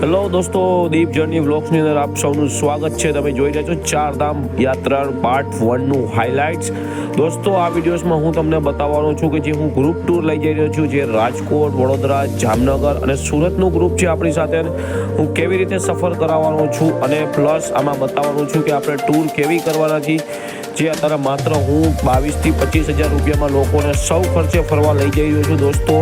Hello દોસ્તો દીપ journey વ્લોગ્સની અંદર આપ સૌનું સ્વાગત છે. તમે જોઈ રહ્યા છો ચારધામ યાત્રા પાર્ટ વનનું હાઇલાઇટ્સ દોસ્તો, આ વિડીયોઝમાં હું તમને બતાવવાનો છું કે જે હું ગ્રુપ ટૂર લઈ જઈ રહ્યો છું, જે રાજકોટ, વડોદરા, જામનગર અને સુરતનું ગ્રુપ છે આપણી સાથે. હું કેવી રીતે સફર કરાવવાનો છું અને પ્લસ આમાં બતાવવાનું છું કે આપણે ટૂર કેવી કરવાના છીએ. જે અત્યારે માત્ર હું બાવીસથી પચીસ હજાર રૂપિયામાં લોકોને સૌ ખર્ચે ફરવા લઈ જઈ રહ્યો છું, દોસ્તો.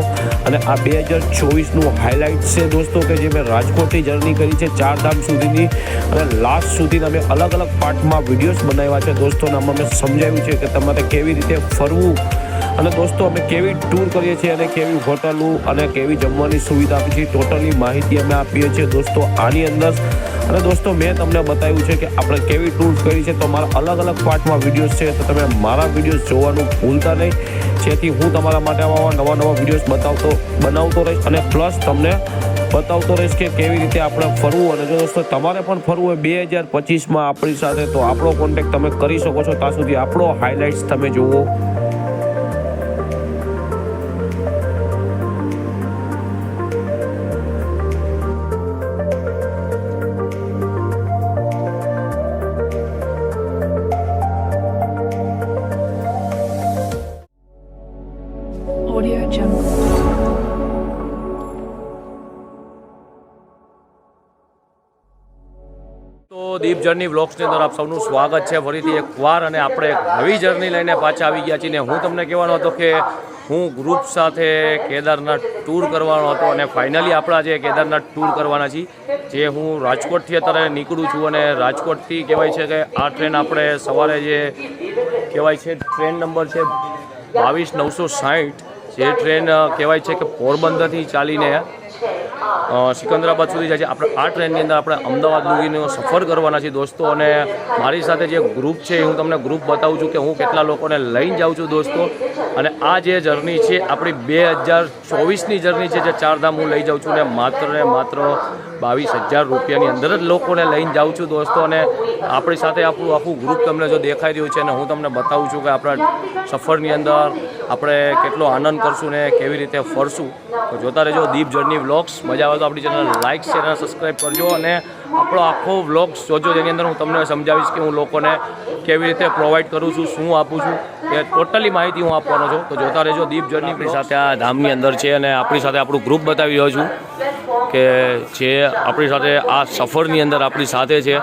અને આ બે હજાર ચોવીસનું હાઇલાઇટ છે, દોસ્તો, કે જે મેં રાજકોટથી જર્ની કરી છે ચાર ધામ સુધીની. અને લાસ્ટ સુધીના મેં અલગ અલગ પાર્ટમાં વિડીયોઝ બનાવ્યા છે દોસ્તોને આમાં મેં સમજાવ્યું છે કે તમારે કેવી રીતે ફરવું અને દોસ્તો, અમે કેવી ટૂર કરીએ છીએ અને કેવી હોટલો અને કેવી જમવાની સુવિધા આપીએ છીએ ટોટલી માહિતી અમે આપીએ છીએ દોસ્તો, આની અંદર અને દોસ્તો, મેં તમને બતાવ્યું છે કે આપણે કેવી ટૂર કરી છે, તો મારા અલગ અલગ પાર્ટમાં વિડીયોઝ છે, તો તમે મારા વિડીયોઝ જોવાનું ભૂલતા નહીં. જેથી હું તમારા માટે આવા નવા નવા વિડીયોઝ બતાવતો, બનાવતો રહીશ અને પ્લસ તમને બતાવતો રહીશ કે કેવી રીતે આપણે ફરવું. અને જો દોસ્તો, તમારે પણ ફરવું હોય બે હજાર પચીસમાં આપણી સાથે, તો આપણો કોન્ટેક્ટ તમે કરી શકો છો. ત્યાં સુધી આપણો હાઇલાઇટ્સ તમે જુઓ. દીપ જર્ની વ્લોગ્સની અંદર આપ સૌનું સ્વાગત છે. ફરીથી એકવાર અને આપણે એક નવી જર્ની લઈને પાછા આવી ગયા છીએ ને હું તમને કહેવાનો હતો કે હું ગ્રુપ સાથે કેદારનાથ ટૂર કરવાનો હતો અને ફાઇનલી આપણા જે કેદારનાથ ટૂર કરવાના છીએ, જે હું રાજકોટથી અત્યારે નીકળું છું અને રાજકોટથી કહેવાય છે કે આ ટ્રેન આપણે સવારે જે કહેવાય છે ટ્રેન નંબર છે બાવીસ નવસો સાઠ જે ટ્રેન કહેવાય છે કે પોરબંદરથી ચાલીને સિકંદરાબાદ સુધી જાય છે. આપણે આ ટ્રેનની અંદર આપણે અમદાવાદ લગીનો સફર કરવાના છીએ દોસ્તો. અને મારી સાથે જે ગ્રુપ છે હું તમને ગ્રુપ બતાવું છું કે હું કેટલા લોકોને લઈને જાઉં છું દોસ્તો. અને આ જે જર્ની છે, આપણી બે હજાર ચોવીસની જર્ની છે, જે ચારધામ હું લઈ જાઉં છું. ને માત્ર ને માત્ર બાવીસ હજાર રૂપિયાની અંદર જ લોકોને લઈને જાઉં છું દોસ્તો અને આપણી સાથે આપણું આખું ગ્રુપ તમને જો દેખાઈ રહ્યું છે અને હું તમને બતાવું છું કે આપણા સફરની અંદર આપણે કેટલો આનંદ કરશું ને કેવી રીતે ફરશું. તો જોતા રહેજો દીપ જર્ની વ્લોગ્સ મજા આવે તો આપણી ચેનલ લાઇક શેર અને સબસ્ક્રાઈબ કરજો અને આપણો આખો વ્લોગ્સ જોજો જેની અંદર હું તમને સમજાવીશ કે હું લોકોને કેવી રીતે પ્રોવાઈડ કરું છું શું આપું છું એ ટોટલી માહિતી હું આપવાનો છું. તો જોતા રહેજો દીપ જર્ની આપણી સાથે આ ધામની અંદર છે અને આપણી સાથે આપણું ગ્રુપ બતાવી રહ્યો છું. કે જે આપણી સાથે આ સફરની અંદર આપણી સાથે છે,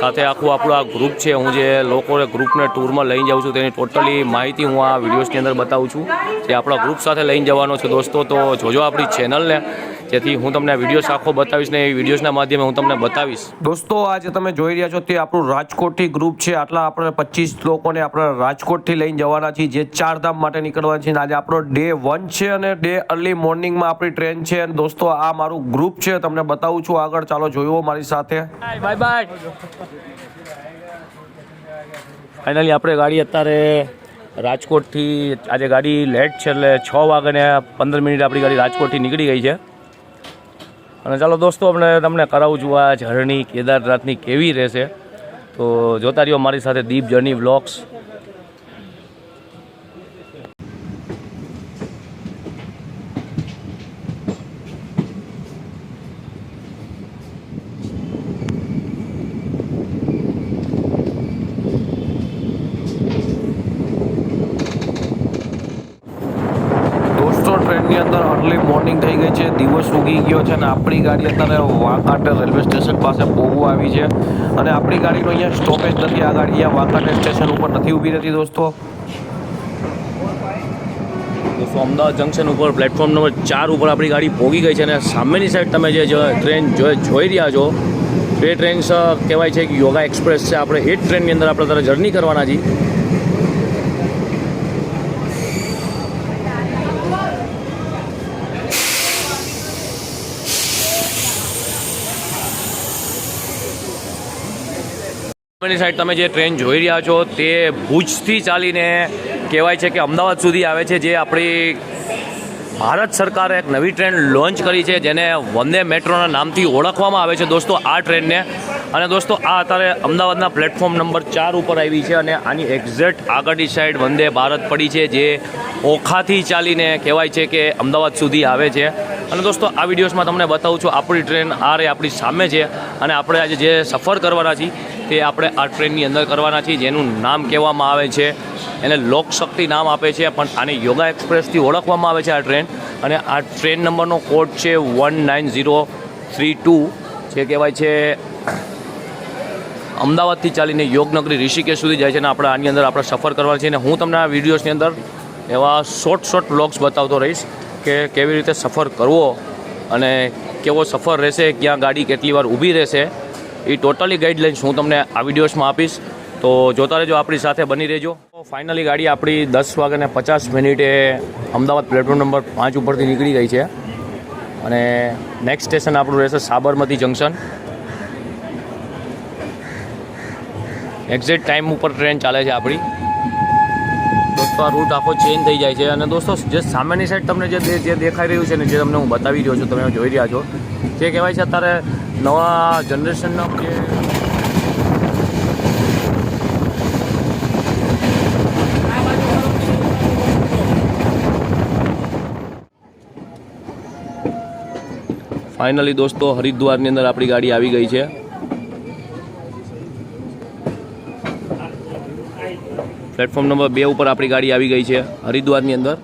સાથે આખું આપણું આ ગ્રુપ છે. હું જે લોકોને ગ્રુપને ટૂરમાં લઈને જાઉં છું તેની ટોટલી માહિતી હું આ વિડીયોઝની અંદર બતાવું છું. જે આપણા ગ્રુપ સાથે લઈને જવાનો છે દોસ્તો, તો જોજો આપણી ચેનલને જેથી હું તમને વિડીયોઝ આખો બતાવીશ ને એ વિડીયોઝના માધ્યમે હું તમને બતાવીશ. દોસ્તો આજે તમે જોઈ રહ્યા છો તે આપણું રાજકોટથી ગ્રુપ છે. આટલા આપણે પચીસ લોકોને આપણે રાજકોટથી લઈને જવાના છીએ. જે ચારધામ માટે નીકળવાના છીએ અને આજે આપણો ડે વન છે અને ડે અર્લી મોર્નિંગમાં આપણી ટ્રેન છે. અને દોસ્તો આ મારું ગ્રુપ છે. તમને બતાવું છું આગળ. ચાલો જોયો મારી સાથે. બાય બાય ફાઇનલી આપણે ગાડી અત્યારે રાજકોટથી આજે ગાડી લેટ છે એટલે છ વાગ્યાને પંદર મિનિટ આપણી ગાડી રાજકોટથી નીકળી ગઈ છે. અને ચાલો દોસ્તો આપણે તમને કરાવું છું આ જર્ની કેદારનાથની કેવી રહેશે. તો જોતા રહ્યો મારી સાથે દીપ જર્ની વ્લોગ્સ દોસ્તો ટ્રેનની અંદર અર્લી મોર્નિંગ થઈ ગઈ છે, દિવસ ઉગી ગયો છે અને આપણી ગાડી અત્યારે વાંકાનેર રેલવે સ્ટેશન પાસે પહોંચવું આવી છે. અને આપણી ગાડીનો અહીંયા સ્ટોપેજ નથી, આ ગાડી અહીંયા વાંકાનેર સ્ટેશન ઉપર નથી ઊભી રહેતી દોસ્તો. દોસ્તો અમદાવાદ જંકશન ઉપર પ્લેટફોર્મ નંબર ચાર ઉપર આપણી ગાડી પહોંચી ગઈ છે અને સામેની સાઈડ તમે જે ટ્રેન જોઈ રહ્યા છો એ ટ્રેન કહેવાય છે કે યોગા એક્સપ્રેસ છે. આપણે એ ટ્રેનની અંદર આપણે તારે જર્ની કરવાના છીએ. સામેની સાઈડ તમે જે ટ્રેન જોઈ રહ્યા છો તે ભુજથી ચાલીને કહેવાય છે કે અમદાવાદ સુધી આવે છે, જે આપણી ભારત સરકારે એક નવી ટ્રેન લોન્ચ કરી છે, જેને વંદે મેટ્રોના નામથી ઓળખવામાં આવે છે. દોસ્તો, આ ટ્રેનને અને દોસ્તો, આ અત્યારે અમદાવાદના પ્લેટફોર્મ નંબર ચાર ઉપર આવી છે અને આની એક્ઝેક્ટ આગળની સાઈડ વંદે ભારત પડી છે, જે ઓખાથી ચાલીને કહેવાય છે કે અમદાવાદ સુધી આવે છે. અને દોસ્તો, આ વિડીયોઝમાં તમને બતાવું છું, આપણી ટ્રેન આ રે આપણી સામે છે અને આપણે આજે જે સફર કરવાના છીએ તે આપણે આ ટ્રેનની અંદર કરવાના છીએ, જેનું નામ કહેવામાં આવે છે. એને લોકશક્તિ નામ આપે છે, પણ આને યોગા એક્સપ્રેસથી ઓળખવામાં આવે છે આ ટ્રેન. અને આ ટ્રેન નંબરનો કોડ છે one nine zero three two, જે કહેવાય છે અમદાવાદથી ચાલીને યોગનગરી ઋષિકેશ સુધી જાય છે અને આપણે આની અંદર આપણે સફર કરવાની છે અને હું તમને આ વિડીયોઝની અંદર એવા શોર્ટ શોર્ટ બ્લોગ્સ બતાવતો રહીશ કે કેવી રીતે સફર કરવો અને કેવો સફર રહેશે, ક્યાં ગાડી કેટલી વાર ઊભી રહેશે. એ ટોટલી ગાઈડલાઇન્સ હું તમને આ વિડીયોઝમાં આપીશ. તો જોતા રહેજો આપણી સાથે, બની રહેજો. ફાઇનલી ગાડી આપણી દસ વાગ્યાને પચાસ મિનિટે અમદાવાદ પ્લેટફોર્મ નંબર પાંચ ઉપરથી નીકળી ગઈ છે. અને નેક્સ્ટ સ્ટેશન આપણું રહેશે સાબરમતી જંકશન એક્ઝેક્ટ ટાઈમ ઉપર ટ્રેન ચાલે છે આપણી. દોસ્તો, આ રૂટ આખો ચેન્જ થઈ જાય છે. અને દોસ્તો, જે સામેની સાઈડ તમને જે દેખાઈ રહ્યું છે ને, જે તમને હું બતાવી રહ્યો છું, તમે જોઈ રહ્યા છો જે કહેવાય છે અત્યારે નવા જનરેશનનો જે ફાઇનલી દોસ્તો હરિદ્વારની અંદર આપણી ગાડી આવી ગઈ છે. પ્લેટફોર્મ નંબર બે ઉપર આપણી ગાડી આવી ગઈ છે હરિદ્વારની અંદર.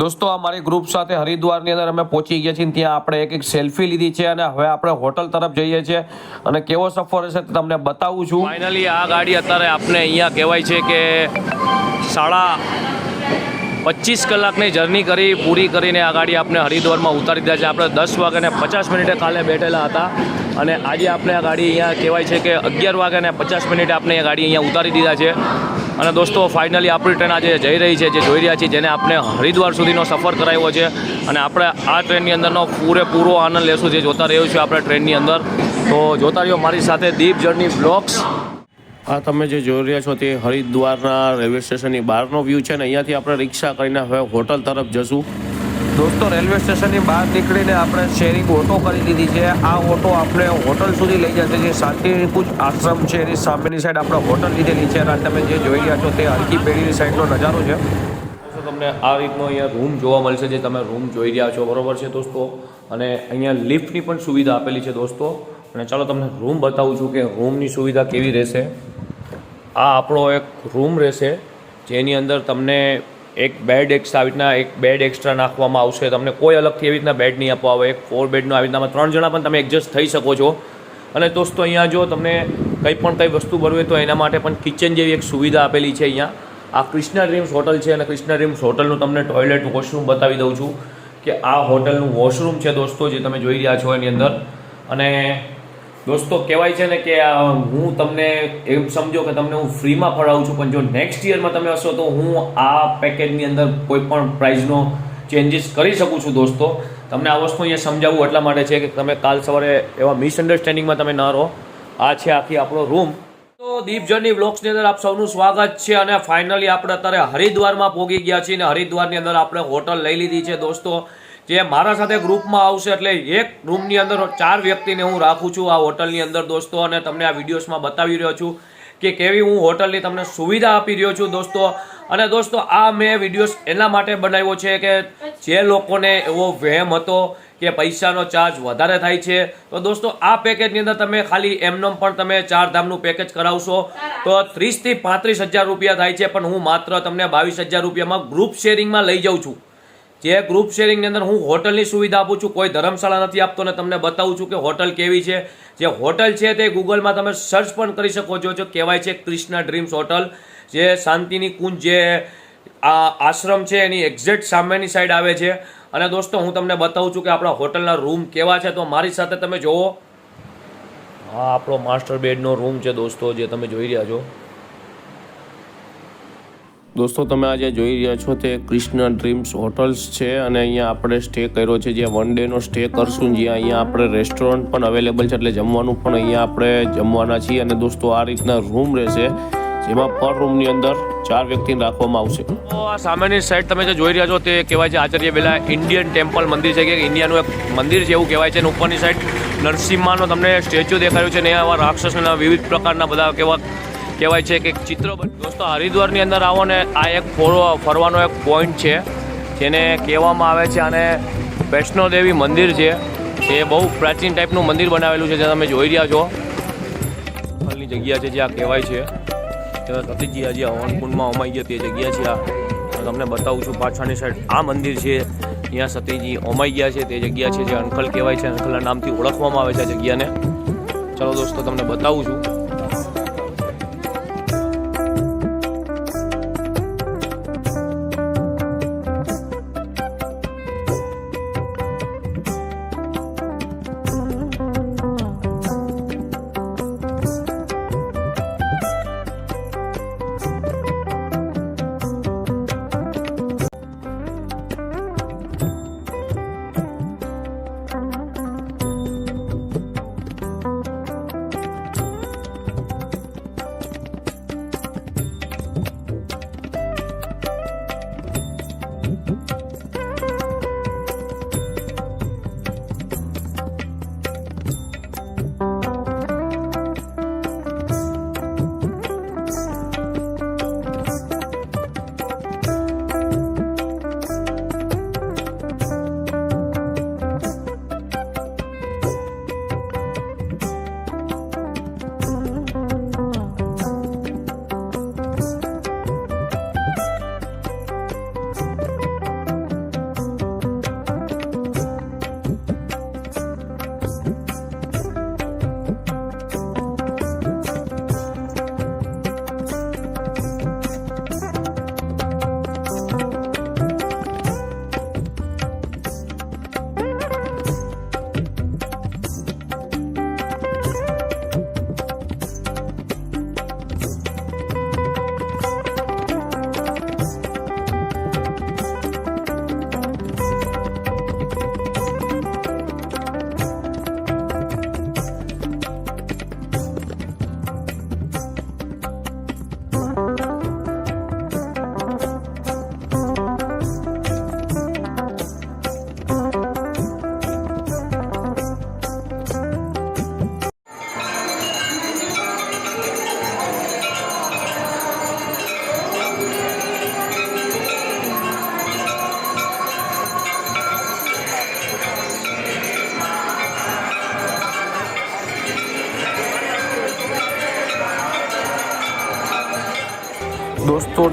દોસ્તો અમારી ગ્રુપ સાથે હરિદ્વારની અંદર અમે પહોંચી ગયા છીએ ત્યાં આપણે એક એક સેલ્ફી લીધી છે અને હવે આપણે હોટલ તરફ જઈએ છીએ. અને કેવો સફર હશે તમને બતાવું છું. ફાઇનલી આ ગાડી અત્યારે આપણે અહીંયા કહેવાય છે કે સાડા પચીસ કલાકની જર્ની કરી, પૂરી કરીને આ ગાડી આપણે હરિદ્વારમાં ઉતારી દીધા છે. આપણે દસ વાગ્યાને પચાસ મિનિટે કાલે બેઠેલા હતા અને આજે આપણે આ ગાડી અહીંયા કહેવાય છે કે અગિયાર વાગ્યાને પચાસ મિનિટે આપણે આ ગાડી અહીંયા ઉતારી દીધા છે. અને દોસ્તો ફાઇનલી આપણી ટ્રેન આજે જઈ રહી છે, જે જોઈ રહ્યા છીએ, જેને આપણે હરિદ્વાર સુધીનો સફર કરાવ્યો છે. અને આપણે આ ટ્રેનની અંદરનો પૂરેપૂરો આનંદ લેશું, જે જોતા રહ્યું છે આપણે ટ્રેનની અંદર. તો જોતા રહ્યો મારી સાથે દીપ જર્ની બ્લોગ્સ આ તમે જે જોઈ રહ્યા છો તે હરિદ્વારના રેલવે સ્ટેશનની બહારનો વ્યૂ છે ને અહીંયાથી આપણે રિક્ષા કરીને હવે હોટલ તરફ જશું. દોસ્તો, રેલવે સ્ટેશનની બહાર નીકળીને આપણે શેરિંગ ઓટો કરી દીધી છે. આ ઓટો આપણે હોટલ સુધી લઈ જશે જે શાંતિકુંજ આશ્રમ છે. એની સામેની સાઈડ આપણે હોટલ લીધેલી છે. અને તમે જે જોઈ રહ્યા છો તે હરકી પેઢીની સાઈડનો નજારો છે. તો તમને આ રીતનો અહીંયા રૂમ જોવા મળશે જે તમે રૂમ જોઈ રહ્યા છો. બરોબર છે દોસ્તો? અને અહીંયા લિફ્ટની પણ સુવિધા આપેલી છે દોસ્તો. અને ચાલો તમને રૂમ બતાવું છું કે રૂમની સુવિધા કેવી રહેશે. આ આપણો એક રૂમ રહેશે, જેની અંદર તમને એક બેડ એક્સ્ટ્રા આવી રીતના એક બેડ એક્સ્ટ્રા નાખવામાં આવશે. તમને કોઈ અલગથી એવી રીતના બેડ નહીં આપવા આવે. એક ફોર બેડનો આવી રીતના ત્રણ જણા પણ તમે એડજસ્ટ થઈ શકો છો. અને દોસ્તો, અહીંયા જો તમને કંઈ પણ કંઈ વસ્તુ ભરવી તો એના માટે પણ કિચન જેવી એક સુવિધા આપેલી છે અહીંયા. આ કૃષ્ણા ડ્રીમ્સ હોટલ છે અને કૃષ્ણા ડ્રીમ્સ હોટલનું તમને ટોયલેટ વોશરૂમ બતાવી દઉં છું કે આ હોટલનું વોશરૂમ છે દોસ્તો, જે તમે જોઈ રહ્યા છો એની અંદર. અને દોસ્તો, કહેવાય છે ને કે હું તમને એમ સમજો કે તમને હું ફ્રીમાં ફળાવું છું, પણ જો નેક્સ્ટ યરમાં તમે હશો તો હું આ પેકેજની અંદર કોઈ પણ પ્રાઇઝનો ચેન્જીસ કરી શકું છું દોસ્તો. તમને આ વસ્તુ અહીંયા સમજાવવું એટલા માટે છે કે તમે કાલ સવારે એવા મિસઅન્ડરસ્ટેન્ડિંગમાં તમે ન રહો. આ છે આખી આપણો રૂમ તો દીપ જર્ની વ્લોગ્સની અંદર આપ સૌનું સ્વાગત છે અને ફાઇનલી આપણે અત્યારે હરિદ્વારમાં પહોંચી ગયા છીએ અને હરિદ્વારની અંદર આપણે હોટલ લઈ લીધી છે દોસ્તો. જે મારા સાથે ગ્રુપમાં આવશે એટલે એક રૂમની અંદર ચાર વ્યક્તિને હું રાખું છું આ હોટલની અંદર દોસ્તો, અને તમને આ વિડીયોઝમાં બતાવી રહ્યો છું કે કેવી હું હોટલની તમને સુવિધા આપી રહ્યો છું દોસ્તો. અને દોસ્તો, આ મેં વિડીયોઝ એના માટે બનાવ્યો છે કે જે લોકોને એવો વહેમ હતો કે પૈસાનો ચાર્જ વધારે થાય છે. તો દોસ્તો, આ પેકેજની અંદર તમે ખાલી એમનેમ પણ તમે ચાર ધામનું પેકેજ કરાવશો તો ત્રીસથી પાંત્રીસ હજાર રૂપિયા થાય છે. પણ હું માત્ર તમને બાવીસ હજાર રૂપિયામાં ગ્રુપ શેરિંગમાં લઈ જાઉં છું. જે ગ્રુપ શેરિંગની અંદર હું હોટલની સુવિધા આપું છું, કોઈ ધર્મશાળા નથી આપતો ને તમને બતાવું છું કે હોટલ કેવી છે. જે હોટલ છે તે ગૂગલમાં તમે સર્ચ પણ કરી શકો છો, જો કહેવાય છે ક્રિષ્ના ડ્રીમ્સ હોટલ જે શાંતિની કુંજ જે આ આશ્રમ છે, એની એક્ઝેક્ટ સામેની સાઈડ આવે છે. અને દોસ્તો, હું તમને બતાવું છું કે આપણા હોટલના રૂમ કેવા છે. તો મારી સાથે તમે જુઓ આ આપણો માસ્ટર બેડનો રૂમ છે દોસ્તો, જે તમે જોઈ રહ્યા છો. દોસ્તો, તમે આજે જોઈ રહ્યા છો તે કૃષ્ણ ડ્રીમ્સ હોટલ્સ છે અને અહીંયા આપણે સ્ટે કર્યો છે. જ્યાં વન ડેનો સ્ટે કરશું, જ્યાં અહીંયા આપણે રેસ્ટોરન્ટ પણ અવેલેબલ છે, એટલે જમવાનું પણ અહીંયા આપણે જમવાના છીએ. અને દોસ્તો, આ રીતના રૂમ રહેશે, જેમાં પર રૂમની અંદર ચાર વ્યક્તિને રાખવામાં આવશે. તો આ સામેની સાઈડ તમે જે જોઈ રહ્યા છો તે કહેવાય છે આચાર્ય પેલા ઇન્ડિયન ટેમ્પલ મંદિર છે, કે ઇન્ડિયાનું એક મંદિર છે એવું કહેવાય છે. અને ઉપરની સાઈડ નરસિંહાનો તમને સ્ટેચ્યુ દેખાયું છે ને આવા રાક્ષસના વિવિધ પ્રકારના બધા કેવા કહેવાય છે કે ચિત્ર દોસ્તો, હરિદ્વારની અંદર આવો ને આ એક ફોરો ફરવાનો એક પોઈન્ટ છે, જેને કહેવામાં આવે છે અને વૈષ્ણોદેવી મંદિર છે. એ બહુ પ્રાચીન ટાઈપનું મંદિર બનાવેલું છે, જે તમે જોઈ રહ્યા છો. હાલની જગ્યા છે જ્યાં કહેવાય છે. સતીજી આજે હવનકુંડમાં અમાઈ ગયા તે જગ્યા છે આ. તમને બતાવું છું, પાછળની સાઈડ આ મંદિર છે. ત્યાં સતીજી ઓમાઈ ગયા છે તે જગ્યા છે, જે અંકલ કહેવાય છે, અંકલના નામથી ઓળખવામાં આવે છે આ જગ્યાને. ચલો દોસ્તો, તમને બતાવું છું.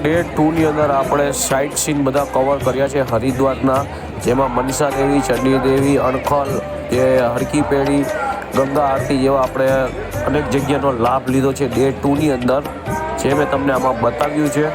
ડે ટુની અંદર આપણે સાઇટ સીન બધા કવર કર્યા છે. હરિદ્વારના, જેમાં મનસા દેવી, ચંડી દેવી, અણખલ, જે હરકી પેઢી, ગંગા આરતી જેવા આપણે અનેક જગ્યાનો લાભ લીધો છે ડે ટુની અંદર, જે મેં તમને આમાં બતાવ્યું છે.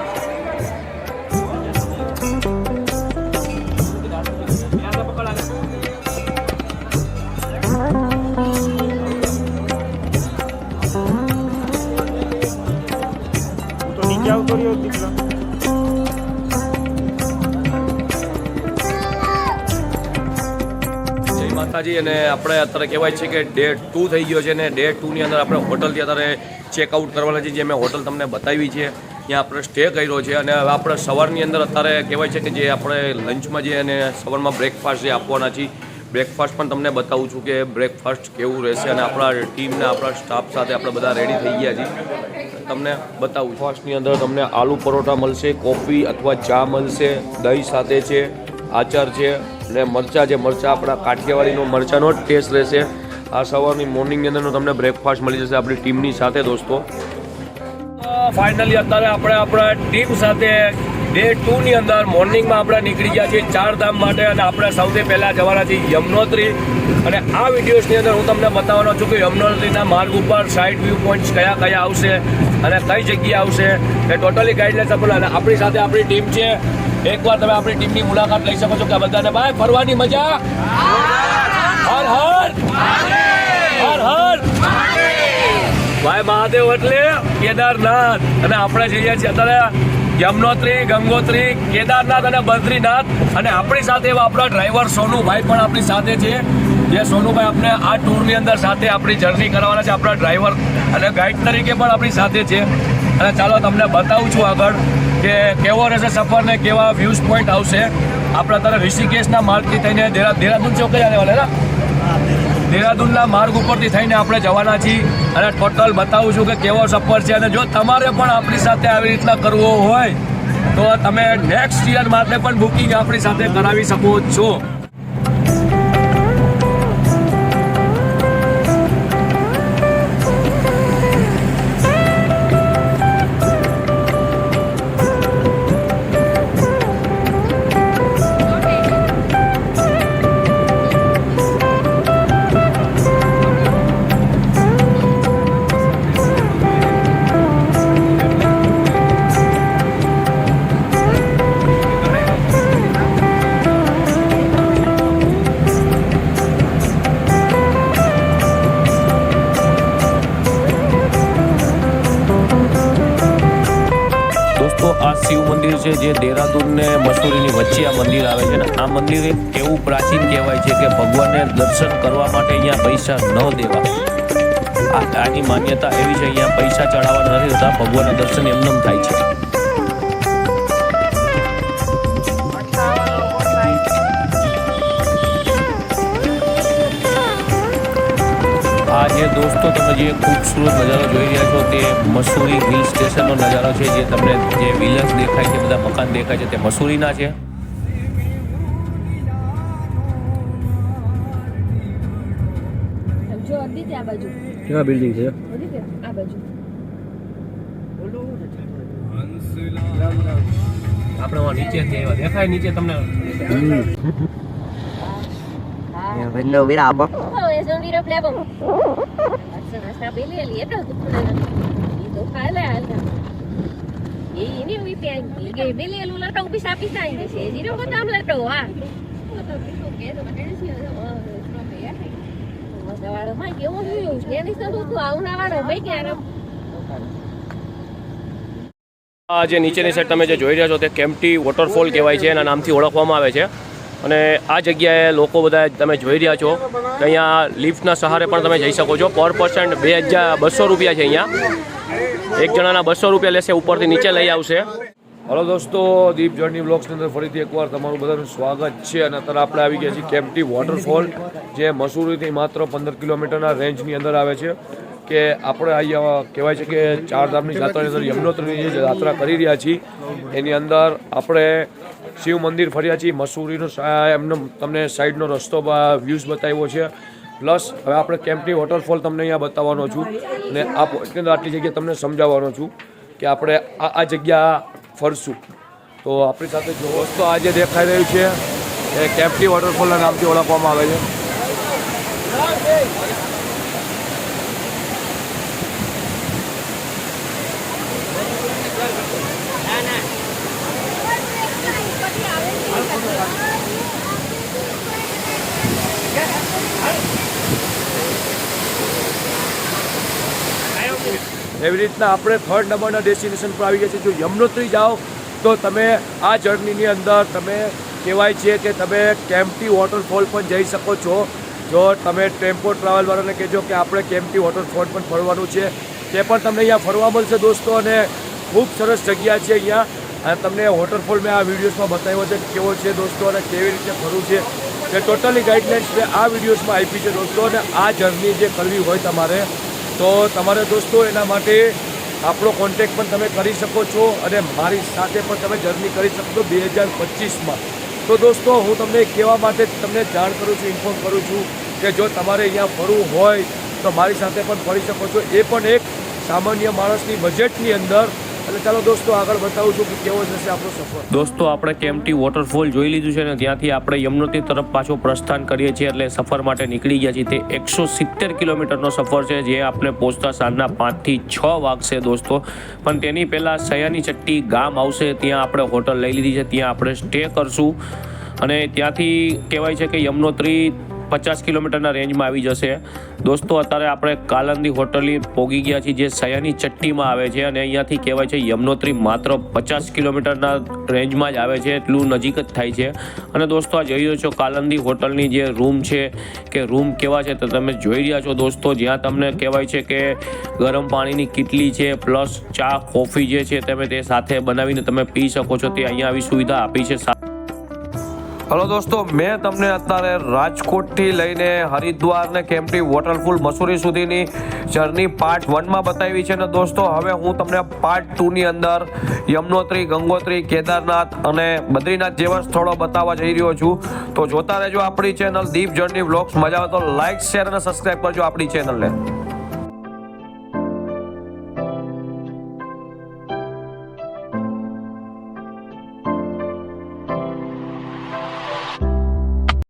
જય અને આપણે અત્યારે કહેવાય છે કે ડે ટુ થઈ ગયો છે ને ડે ટુની અંદર આપણે હોટલથી અત્યારે ચેકઆઉટ કરવાના છે જે મેં હોટલ તમને બતાવી છે. ત્યાં આપણે સ્ટે કર્યો છે અને હવે આપણે સવારની અંદર અત્યારે કહેવાય છે કે જે આપણે લંચમાં જે અને સવારમાં બ્રેકફાસ્ટ જે આપવાના છીએ બ્રેકફાસ્ટ પણ તમને બતાવું છું કે બ્રેકફાસ્ટ કેવું રહેશે અને આપણા ટીમના આપણા સ્ટાફ સાથે આપણે બધા રેડી થઈ ગયા છીએ. તમને બતાવું ફાસ્ટની અંદર તમને આલુ પરોઠા મળશે, કોફી અથવા ચા મળશે, દહીં સાથે છે. આચાર છે અને મરચાં જે મરચાં આપણા કાઠિયાવાડીનો મરચાંનો જ ટેસ્ટ રહેશે. આ સવારની મોર્નિંગની અંદરનો તમને બ્રેકફાસ્ટ મળી જશે આપણી ટીમની સાથે, દોસ્તો. ફાઇનલી અત્યારે આપણે આપણા ટીમ સાથે ડે ટુની અંદર મોર્નિંગમાં આપણે નીકળી ગયા છીએ ચાર ધામ માટે અને આપણે સૌથી પહેલાં જવાના છીએ યમનોત્રી. અને આ વિડીયોઝની અંદર હું તમને બતાવવાનો છું કે યમનોત્રીના માર્ગ ઉપર સાઇડ વ્યૂ પોઈન્ટ્સ કયા કયા આવશે અને કઈ જગ્યાએ આવશે. એ ટોટલી ગાઈડલાઇન્સ આપેલા અને આપણી સાથે આપણી ટીમ છે એકવાર તમે આપણી ટીમની મુલાકાત લઈ શકો છો કે બધાને ભાઈ ફરવાની મજા? હર હર! હર હર! ભાઈ મહાદેવ એટલે કેદારનાથ. અને આપણે જઈએ છીએ અત્યારે યમનોત્રી, ગંગોત્રી, કેદારનાથ અને બદ્રીનાથ. અને આપણી સાથે એવા આપણા ડ્રાઈવર સોનુભાઈ પણ આપણી સાથે છે. જે સોનુભાઈ આપણે આ ટૂરની અંદર સાથે આપણી જર્ની કરવાના છે. આપણા ડ્રાઈવર અને ગાઈડ તરીકે પણ આપણી સાથે છે. અને ચાલો તમને બતાવું છું આગળ. કે કેવો રહેશે સફર ને કેવા વ્યૂઝ પોઈન્ટ આવશે? આપણે અત્યારે ઋષિકેશના માર્ગથી થઈને દેહરાદૂન ચોકે ચોક જ આને ના દેહરાદૂનના માર્ગ ઉપરથી થઈને આપણે જવાના છીએ. અને ટોટલ બતાવું છું કે કેવો સફર છે અને જો તમારે પણ આપણી સાથે આવી રીતના કરવો હોય, તો તમે નેક્સ્ટ યર માટે પણ બુકિંગ આપણી સાથે કરાવી શકો છો. કરવા માટે અહીંયા પૈસા ન દેવા. આ આની માન્યતા એવી છે, અહીંયા પૈસા ચડાવવા નથી થતા ભગવાનના દર્શન એમનેમ થાય છે. આ જે દોસ્તો તમે જે ખૂબસૂરત નજારો જોઈ રહ્યા છો, તે મસૂરી હિલ સ્ટેશનનો નજારો છે, જે તમને જે વિલર્સ દેખાય છે બધા મકાન દેખાય છે, તે મસૂરીના છે. બાજુ કેવા બિલ્ડિંગ છે આ બાજુ આપણે આમાં નીચેથી આવ્યા દેખાય નીચે તમને Vendo? Oh, es un. Hasta. Ini mi tau la ah. Masa wala mai ke yu. Dia ni tu tu au na wala mai ke ara. આ જે નીચેની સાઈડ તમે જે જોઈ રહ્યા છો તે કેમ્પટી વોટરફોલ કહેવાય છે એના નામથી ઓળખવામાં આવે છે અને આ જગ્યાએ લોકો બધા તમે જોઈ રહ્યા છો કે અહીંયા લિફ્ટના સહારે પણ તમે જઈ શકો છો પર પર્સન્ટ બે હજાર બસો રૂપિયા છે અહીંયા એક જણાના બસો રૂપિયા લેશે, ઉપરથી નીચે લઈ આવશે હલો દોસ્તો દીપ જર્ની બ્લોગ્સની અંદર ફરીથી એકવાર તમારું બધાનું સ્વાગત છે અને અત્યારે આપણે આવી ગયા છીએ કેમ્પટી વોટરફોલ જે મસૂરીથી માત્ર પંદર કિલોમીટરના રેન્જની અંદર આવે છે. કે આપણે અહીંયા કહેવાય છે કે ચારધામની જાત્રાની અંદર યમનોત્રીની જે યાત્રા કરી રહ્યા છીએ, એની અંદર આપણે શિવ મંદિર ફર્યા છીએ, મસૂરીનો એમનો, તમને સાઈડનો રસ્તો વ્યૂઝ બતાવ્યો છે. પ્લસ હવે આપણે કેમ્પની વોટરફોલ તમને અહીંયા બતાવવાનો છું અને આ પોઈન્ટની આટલી જગ્યાએ તમને સમજાવવાનો છું કે આપણે આ આ જગ્યા ફરશું. તો આપણી સાથે જો દોસ્તો આજે દેખાઈ રહ્યું છે, એ કેમ્પટી વોટરફોલના નામથી ઓળખવામાં આવે છે. એવી રીતના આપણે થર્ડ નંબરના ડેસ્ટિનેશન પર આવી ગયા છીએ. જો યમનોત્રી જાઓ, તો તમે આ જર્નીની અંદર તમે કહેવાય છે કે તમે કેમ્પટી વોટરફોલ પણ જઈ શકો છો. જો તમે ટેમ્પો ટ્રાવેલવાળાને કહેજો કે આપણે કેમ્પટી વોટરફોલ પણ ફરવાનું છે. તે પણ તમને અહીંયા ફરવા મળશે દોસ્તો અને ખૂબ સરસ જગ્યા છે અહીંયા. અને તમને વોટરફોલ મેં આ વિડીયોઝમાં બતાવ્યો છે કેવો છે દોસ્તો અને કેવી રીતે ફરવું છે. તે ટોટલી ગાઈડલાઇન્સ મેં આ વિડીયોઝમાં આપી છે દોસ્તો અને આ જર્ની જે કરવી હોય તમારે તો તમારે દોસ્તો, એના માટે આપણો કોન્ટેક પણ તમે કરી શકો છો અને મારી સાથે પણ તમે જર્ની કરી શકો છો બે હજાર પચીસમાં. તો દોસ્તો, હું તમને કહેવા માટે તમને જાણ કરું છું ઇન્ફોર્મ કરું છું કે જો તમારે અહીંયા ફરવું હોય તો મારી સાથે પણ ફરી શકો છો. એ પણ એક સામાન્ય માણસની બજેટની અંદર એટલે ચાલો દોસ્તો, આગળ બતાવું છું કે કેવો જશે આપણો સફર. દોસ્તો, આપણે કેમટી વોટરફોલ જોઈ લીધું છે ને ત્યાંથી આપણે યમનોત્રી તરફ પાછો પ્રસ્થાન કરીએ છીએ એટલે સફર માટે નીકળી ગયા છીએ. તે એકસો સિત્તેર કિલોમીટરનો સફર છે જે આપણે પહોંચતા સાંજના પાંચથી છ વાગશે દોસ્તો. પણ તેની પહેલાં સયાની ચટ્ટી ગામ આવશે. ત્યાં આપણે હોટલ લઈ લીધી છે. ત્યાં આપણે સ્ટે કરશું. અને ત્યાંથી કહેવાય છે કે યમનોત્રી પચાસ કિલોમીટરના રેન્જમાં આવી જશે. દોસ્તો, અત્યારે આપણે કાલંદી હોટલની પોગી ગયા છીએ, જે સયાની ચટ્ટીમાં આવે છે અને અહીંયાથી કહેવાય છે યમનોત્રી માત્ર પચાસ કિલોમીટરના રેન્જમાં જ આવે છે, એટલું નજીક જ થાય છે. અને દોસ્તો, આ જોઈ રહ્યો છો કાલંદી હોટલની જે રૂમ છે, કે રૂમ કેવા છે તો તમે જોઈ રહ્યા છો દોસ્તો. જ્યાં તમને કહેવાય છે કે ગરમ પાણીની કિટલી છે, પ્લસ ચા, કોફી જે છે તમે તે સાથે બનાવીને તમે પી શકો છો. તે અહીંયા આવી સુવિધા આપી છે હલો દોસ્તો, મેં તમને અત્યારે રાજકોટથી લઈને હરિદ્વાર ને કેમ્પટી વોટરફૂલ મસૂરી સુધીની જર્ની પાર્ટ વનમાં બતાવી છે ને દોસ્તો, હવે હું તમને પાર્ટ ટુની અંદર યમનોત્રી, ગંગોત્રી, કેદારનાથ અને બદ્રીનાથ જેવા સ્થળો બતાવવા જઈ રહ્યો છું. તો જોતા રહેજો આપણી ચેનલ દીપ જર્ની વ્લોગ્સ મજા આવે તો લાઇક શેર અને સબસ્ક્રાઈબ કરજો આપણી ચેનલને